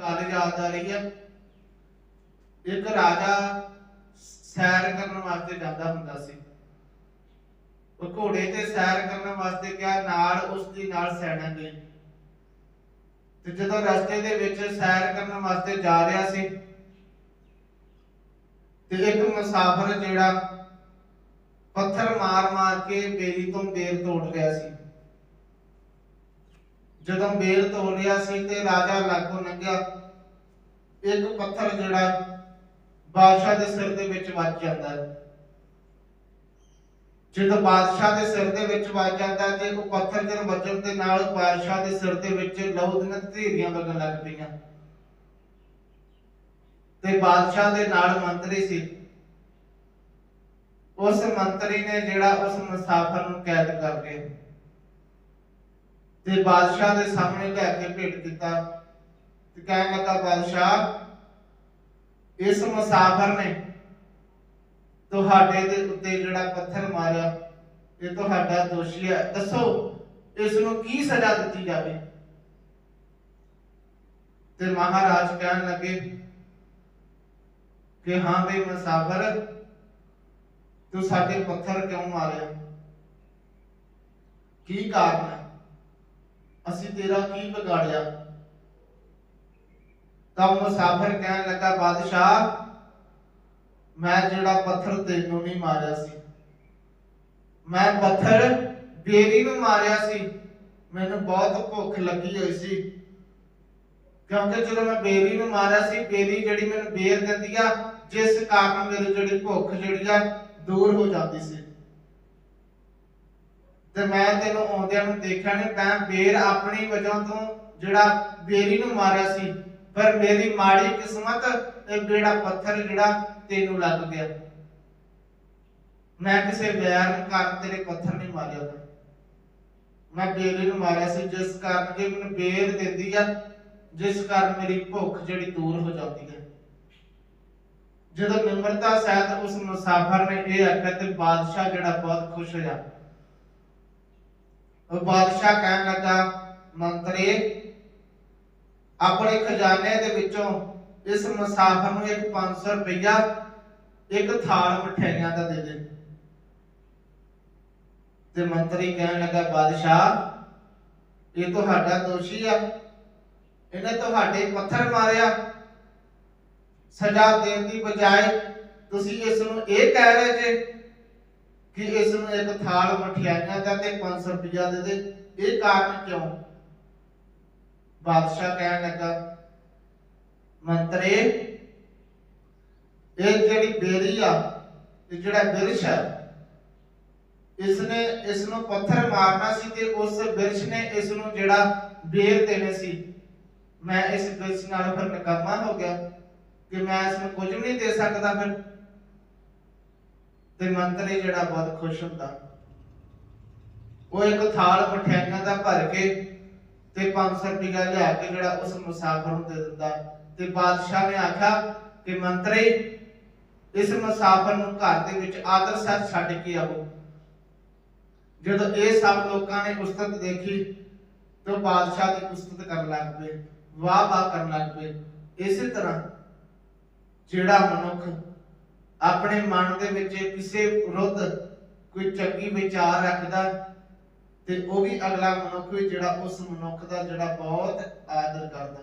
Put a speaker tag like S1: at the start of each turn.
S1: ਗੱਲ ਯਾਦ ਆ ਰਹੀ ਹੈ ਇੱਕ ਰਾਜਾ ਸੈਰ ਕਰਨ ਵਾਸਤੇ ਜਾਂਦਾ ਹੁੰਦਾ ਸੀ। ਉਹ ਘੋੜੇ ਤੇ ਸੈਰ ਕਰਨ ਵਾਸਤੇ ਗਿਆ, ਨਾਲ ਉਸ ਦੀ ਨਾਲ ਸੈਨਾ ਗਈ। ਤੇ ਜਦੋਂ ਰਸਤੇ ਦੇ ਵਿੱਚ ਸੈਰ ਕਰਨ ਵਾਸਤੇ ਜਾ ਰਿਹਾ ਸੀ, ਤੇ ਇੱਕ ਮੁਸਾਫਰ ਜਿਹੜਾ ਪੱਥਰ ਮਾਰ-ਮਾਰ ਕੇ ਬੇਰੀ ਤੋਂ ਬੇਰ ਤੋੜ ਰਿਹਾ ਸੀ। ਜਦੋਂ ਬੇਰ ਤੋੜ ਰਿਹਾ ਸੀ ਤੇ ਰਾਜਾ ਲਾਗੋਂ ਲੰਘਿਆ, ਇੱਕ ਪੱਥਰ ਜਿਹੜਾ ਬਾਦਸ਼ਾਹ ਦੇ ਸਿਰ ਦੇ ਵਿੱਚ ਵੱਜ ਜਾਂਦਾ ਹੈ। ਜਦੋਂ ਬਾਦਸ਼ਾਹ ਦੇ ਸਿਰ ਦੇ ਵਿੱਚ ਵੱਜ ਜਾਂਦਾ ਤੇ ਉਹ ਪੱਥਰ ਜਦੋਂ ਵੱਜਣ ਦੇ ਨਾਲ ਬਾਦਸ਼ਾਹ ਦੇ ਸਿਰ ਦੇ ਵਿੱਚ ਲਹੂ ਦੀਆਂ ਧੀਰੀਆਂ ਵਗਣ ਲੱਗ ਪਈਆਂ। ਤੇ ਬਾਦਸ਼ਾਹ ਦੇ ਨਾਲ ਮੰਤਰੀ ਸੀ। ਉਸ ਮੰਤਰੀ ਨੇ ਜਿਹੜਾ ਉਸ ਮੁਸਾਫਰ ਨੂੰ ਕੈਦ ਕਰ ਲਿਆ। ਤੇ ਬਾਦਸ਼ਾਹ ਦੇ ਸਾਹਮਣੇ ਲੈ ਕੇ ਭੇਟ ਕੀਤਾ ਤੇ ਕਹਿਣ ਲੱਗਾ, ਬਾਦਸ਼ਾਹ, ਇਸ ਮੁਸਾਫਰ ਨੇ ਤੁਹਾਡੇ ਦੇ ਉੱਤੇ ਜਿਹੜਾ ਪੱਥਰ ਮਾਰਿਆ, ਇਹ ਤੁਹਾਡਾ ਦੋਸ਼ੀ ਹੈ। ਦੱਸੋ, ਇਸ ਨੂੰ ਕੀ ਸਜ਼ਾ ਦਿੱਤੀ ਜਾਵੇ? ਤੇ ਮਹਾਰਾਜ ਕਹਿਣ ਲੱਗੇ ਕਿ ਹਾਂ ਬਈ ਮੁਸਾਫਰ, ਤੂੰ ਸਾਡੇ ਪੱਥਰ ਕਿਉਂ ਮਾਰਿਆ? ਕੀ ਕਾਰਨ ਹੈ? ਅਸੀਂ ਤੇਰਾ ਕੀ ਵਿਗਾੜਿਆ? ਤਾਂ ਮੁਸਾਫਰ ਕਹਿਣ ਲੱਗਾ, ਬਾਦਸ਼ਾਹ, ਮੈਂ ਜਿਹੜਾ ਪੱਥਰ ਤੈਨੂੰ ਨਹੀਂ ਮਾਰਿਆ ਸੀ, ਮੈਂ ਪੱਥਰ ਬੇਰੀ ਨੂੰ ਮਾਰਿਆ ਸੀ, ਮੈਨੂੰ ਬਹੁਤ ਭੁੱਖ ਲੱਗੀ ਹੋਈ ਸੀ। ਕਿਉਂਕਿ ਜਦੋਂ ਮੈਂ ਬੇਰੀ ਨੂੰ ਮਾਰਿਆ ਸੀ ਬੇਰੀ ਜਿਹੜੀ ਮੈਨੂੰ ਬੇਰ ਦਿੰਦੀ ਆ, ਜਿਸ ਕਾਰਨ ਮੇਰੀ ਜਿਹੜੀ ਭੁੱਖ ਜਿਹੜੀ ਆ ਦੂਰ ਹੋ ਜਾਂਦੀ ਸੀ। ਤੇ ਮੈਂ ਤੈਨੂੰ ਆਉਂਦਿਆਂ ਨੂੰ ਦੇਖਿਆ ਨਹੀਂ ਮੈਂ ਬੇਰ ਆਪਣੀ ਵਜੋਂ ਤੋਂ ਜਿਹੜਾ ਬੇਰੀ ਨੂੰ ਮਾਰਿਆ ਸੀ। ਪਰ ਮੇਰੀ ਮਾੜੀ ਕਿਸਮਤ ਇਹ ਬੇੜਾ ਪੱਥਰ ਜਿਹੜਾ ਤੈਨੂੰ ਲੱਗ ਗਿਆ। ਮੈਂ ਕਿਸੇ ਵੈਰ ਕਾਰਨ ਤੇਰੇ ਪੱਥਰ ਨਹੀਂ ਮਾਰਿਆ। ਮੈਂ ਬੇਰੀ ਨੂੰ ਮਾਰਿਆ ਸੀ, ਜਿਸ ਕਾਰਨ ਕਿ ਮੈਨੂੰ ਬੇਰ ਦਿੰਦੀ ਆ, ਜਿਸ ਕਾਰਨ ਮੇਰੀ ਭੁੱਖ ਜਿਹੜੀ ਦੂਰ ਹੋ ਜਾਂਦੀ ਹੈ ਜਦੋਂ ਨਿਮਰਤਾ ਸਹਿਤ ਉਸ ਮੁਸਾਫਰ ਨੇ ਇਹ ਆਖਿਆ ਤੇ ਬਾਦਸ਼ਾਹ ਜਿਹੜਾ ਬਹੁਤ ਖੁਸ਼ ਹੋਇਆ। ਬਾਦਸ਼ਾਹ ਕਹਿਣ ਲੱਗਾ, ਮੰਤਰੀ, ਆਪਣੇ ਖਜ਼ਾਨੇ ਦੇ ਵਿੱਚੋਂ ਇਸ ਮੁਸਾਫਰ ਨੂੰ ਇੱਕ 500 ਰੁਪਇਆ ਇੱਕ ਥਾਲ ਮਠਿਆਈਆਂ ਦਾ ਦੇ ਦੇ। ਤੇ ਮੰਤਰੀ ਕਹਿਣ ਲੱਗਾ, ਬਾਦਸ਼ਾਹ, ਇਹ ਤੁਹਾਡਾ ਦੋਸ਼ੀ ਆ। ਇਹਨੇ ਤੁਹਾਡੇ ਪੱਥਰ ਮਾਰਿਆ। ਸਜ਼ਾ ਦੇਣ ਦੀ ਬਜਾਏ ਤੁਸੀਂ ਇਸ ਨੂੰ ਇਹ ਕਹਿ ਰਹੇ ਜੇ ਕਿ ਇਸ ਨੂੰ ਇੱਕ ਥਾਲ ਮਠਿਆਈਆਂ ਦਾ ਤੇ 500 ਰੁਪਇਆ ਦੇ ਦੇ। ਇਹ ਕਾਰਨ ਕਿਉਂ? ਬਾਦਸ਼ਾਹ ਕਹਿਣ ਲੱਗਾ, ਮੰਤਰੀ, ਇਹ ਜਿਹੜੀ ਬੇਰੀ ਆ, ਇਹ ਜਿਹੜਾ ਬਿਰਸ਼ ਹੈ ਇਸ ਨੇ ਇਸ ਨੂੰ ਪੱਥਰ ਮਾਰਨਾ ਸੀ ਤੇ ਉਸ ਬਿਰਸ਼ ਨੇ ਇਸ ਨੂੰ ਜਿਹੜਾ ਬੇਰ ਦੇਣੇ ਸੀ, ਮੈਂ ਇਸ ਬਿਰਸ਼ ਨਾਲ ਫਿਰ ਨਕਾਮਾ ਹੋ ਗਿਆ ਕਿ ਮੈਂ ਇਸ ਨੂੰ ਕੁਝ ਵੀ ਨਹੀਂ ਦੇ ਸਕਦਾ ਫਿਰ। ਤੇ ਮੰਤਰੀ ਜਿਹੜਾ ਬਹੁਤ ਖੁਸ਼ ਹੁੰਦਾ। ਉਹ ਇੱਕ ਥਾਲ ਮਠਿਆਈਆਂ ਦਾ ਭਰ ਕੇ ਤੇ 500 ਰੁਪਇਆ ਲਿਆ ਕੇ ਜਿਹੜਾ ਉਸ ਮੁਸਾਫਰ ਨੂੰ ਦੇ ਦਿੰਦਾ। ਤੇ ਬਾਦਸ਼ਾਹ ਨੇ ਆਖਿਆ ਕਿ ਮੰਤਰੀ, ਇਸ ਮੁਸਾਫਰ ਨੂੰ ਘਰ ਦੇ ਵਿੱਚ ਆਦਰ ਸਹਿਤ ਛੱਡ ਕੇ ਆਓ। ਜਦੋਂ ਇਹ ਸਭ ਲੋਕਾਂ ਨੇ ਉਸਤਤ ਦੇਖੀ, ਤਾਂ ਬਾਦਸ਼ਾਹ ਦੀ ਉਸਤਤ ਕਰਨ ਲੱਗ ਪਏ ਵਾਹ ਵਾਹ ਕਰਨ ਲੱਗ ਪਏ। ਇਸੇ ਤਰ੍ਹਾਂ ਜਿਹੜਾ ਮਨੁੱਖ ਆਪਣੇ ਮਨ ਦੇ ਵਿੱਚ ਕਿਸੇ ਵਿਰੁੱਧ ਕੋਈ ਚੰਗੀ ਵਿਚਾਰ ਰੱਖਦਾ ਤੇ ਉਹ ਵੀ ਅਗਲਾ ਮਨੁੱਖ ਵੀ ਜਿਹੜਾ ਉਸ ਮਨੁੱਖ ਦਾ ਜਿਹੜਾ ਬਹੁਤ ਆਦਰ ਕਰਦਾ।